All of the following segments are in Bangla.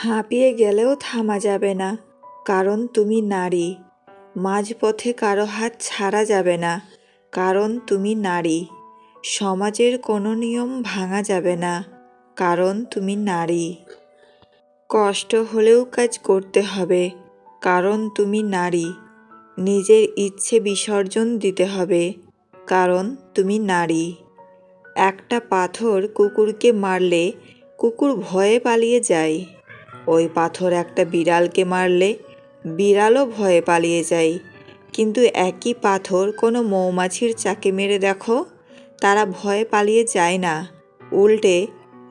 হাঁপিয়ে গেলেও থামা যাবে না, কারণ তুমি নারী। মাঝপথে কারও হাত ছাড়া যাবে না, কারণ তুমি নারী। সমাজের কোনো নিয়ম ভাঙা যাবে না, কারণ তুমি নারী। কষ্ট হলেও কাজ করতে হবে, কারণ তুমি নারী। নিজের ইচ্ছে বিসর্জন দিতে হবে, কারণ তুমি নারী। একটা পাথর কুকুরকে মারলে কুকুর ভয়ে পালিয়ে যায়। ওই পাথর একটা বিড়ালকে মারলে বিড়ালও ভয়ে পালিয়ে যায়। কিন্তু একই পাথর কোনো মৌমাছির চাকে মেরে দেখো, তারা ভয়ে পালিয়ে যায় না। উল্টে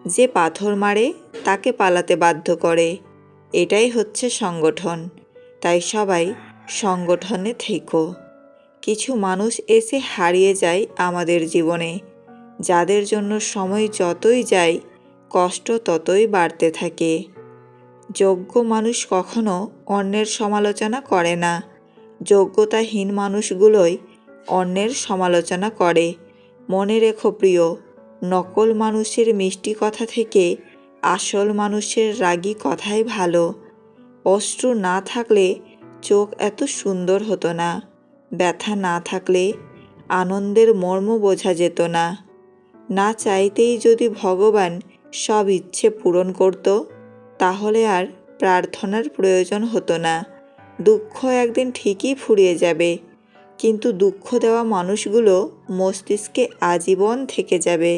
যে পাথর মারে, তাকে পালাতে বাধ্য করে। এটাই হচ্ছে সংগঠন। তাই সবাই সংগঠনে থেকো। কিছু মানুষ এসে হারিয়ে যায় আমাদের জীবনে। যাদের জন্য সময় যতই যায়, কষ্ট ততই বাড়তে থাকে। যোগ্য মানুষ কখনো অন্যের সমালোচনা করে না। যোগ্যতাহীন মানুষগুলোই অন্যের সমালোচনা করে। মনে রেখো প্রিয়, নকল মানুষের মিষ্টি কথা থেকে আসল মানুষের রাগী কথাই ভালো। অশ্রু না থাকলে চোখ এত সুন্দর হতো না। ব্যথা না থাকলে আনন্দের মর্ম বোঝা যেত না। না চাইতেই যদি ভগবান সব ইচ্ছে পূরণ করত তাহলে আর প্রার্থনার প্রয়োজন হতো না। দুঃখ একদিন ঠিকই ফুরিয়ে যাবে, কিন্তু দুঃখ দেওয়া মানুষগুলো মস্তিষ্কে আজীবন থেকে যাবে।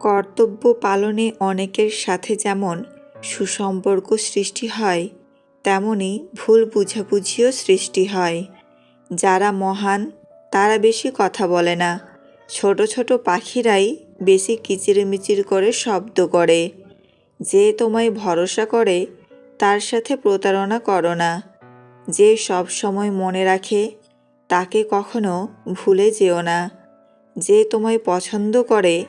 কর্তব্য পালনে অনেকের সাথে যেমন সুসম্পর্ক সৃষ্টি হয়, তেমনি ভুল বুঝাবুঝিও সৃষ্টি হয়। যারা মহান, তারা বেশি কথা বলে না। ছোট ছোট পাখিরাই বেশি কিচিরমিচির করে শব্দ করে। যে তোমায় ভরসা করে, তার সাথে প্রতারণা করো না। যে সব সময় মনে রাখে, তাকে কখনো ভুলে যেও না। যে তোমায় পছন্দ করে,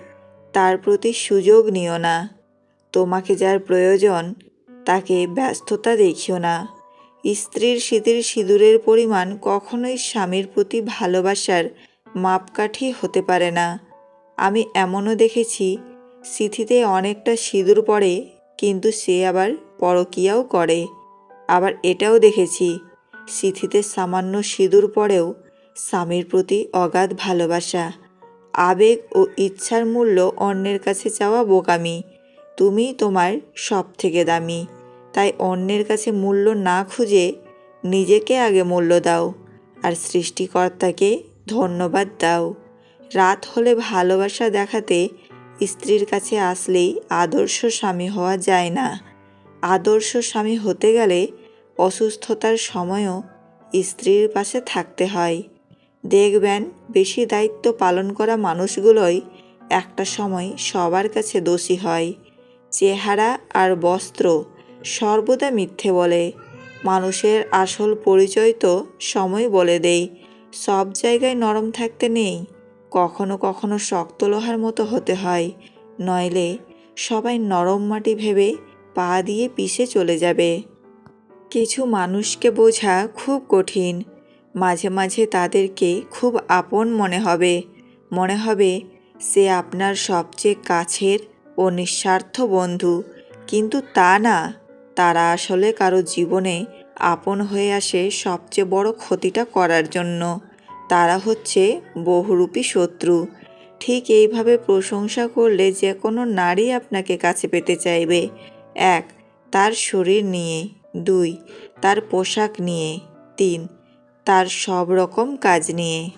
তার প্রতি সুযোগ নিও না। তোমাকে যার প্রয়োজন, তাকে ব্যস্ততা দেখিও না। স্ত্রীর শীতের সিঁদুরের পরিমাণ কখনোই স্বামীর প্রতি ভালোবাসার মাপকাঠি হতে পারে না। আমি এমনও দেখেছি সিথিতে অনেকটা সিঁদুর পড়ে, কিন্তু সে আবার পরকিয়াও করে। আবার এটাও দেখেছি, সিথিতে সামান্য সিঁদুর পরেও স্বামীর প্রতি অগাধ ভালোবাসা, আবেগ ও ইচ্ছার মূল্য অন্যের কাছে চাওয়া বোকামি। তুমি তোমার সব থেকে দামি, তাই অন্যের কাছে মূল্য না খুঁজে নিজেকে আগে মূল্য দাও, আর সৃষ্টিকর্তাকে ধন্যবাদ দাও। রাত হলে ভালোবাসা দেখাতে স্ত্রীর কাছে আসলেই আদর্শ স্বামী হওয়া যায় না। আদর্শ স্বামী হতে গেলে অসুস্থতার সময়ও স্ত্রীর পাশে থাকতে হয়। দেখবেন, বেশি দায়িত্ব পালন করা মানুষগুলোই একটা সময় সবার কাছে দোষী হয়। চেহারা আর বস্ত্র সর্বদা মিথ্যে বলে। মানুষের আসল পরিচয় তো সময় বলে দেই। সব জায়গায় নরম থাকতে নেই। কখনো কখনো শক্ত লোহার মতো হতে হয়, নইলে সবাই নরম মাটি ভেবে পা দিয়ে পিষে চলে যাবে। কিছু মানুষকে বোঝা খুব কঠিন। মাঝে মাঝে তাদেরকে খুব আপন মনে হবে। মনে হবে সে আপনার সবচেয়ে কাছের ও নিঃস্বার্থ বন্ধু। কিন্তু তা না, তারা আসলে কারও জীবনে আপন হয়ে আসে সবচেয়ে বড় ক্ষতিটা করার জন্য। তারা হচ্ছে বহুরূপী শত্রু। ঠিক এইভাবে প্রশংসা করলে যে কোনো নারী আপনাকে কাছে পেতে চাইবে। এক, তার শরীর নিয়ে। দুই, তার পোশাক নিয়ে। তিন, তার সব রকম কাজ নিয়ে।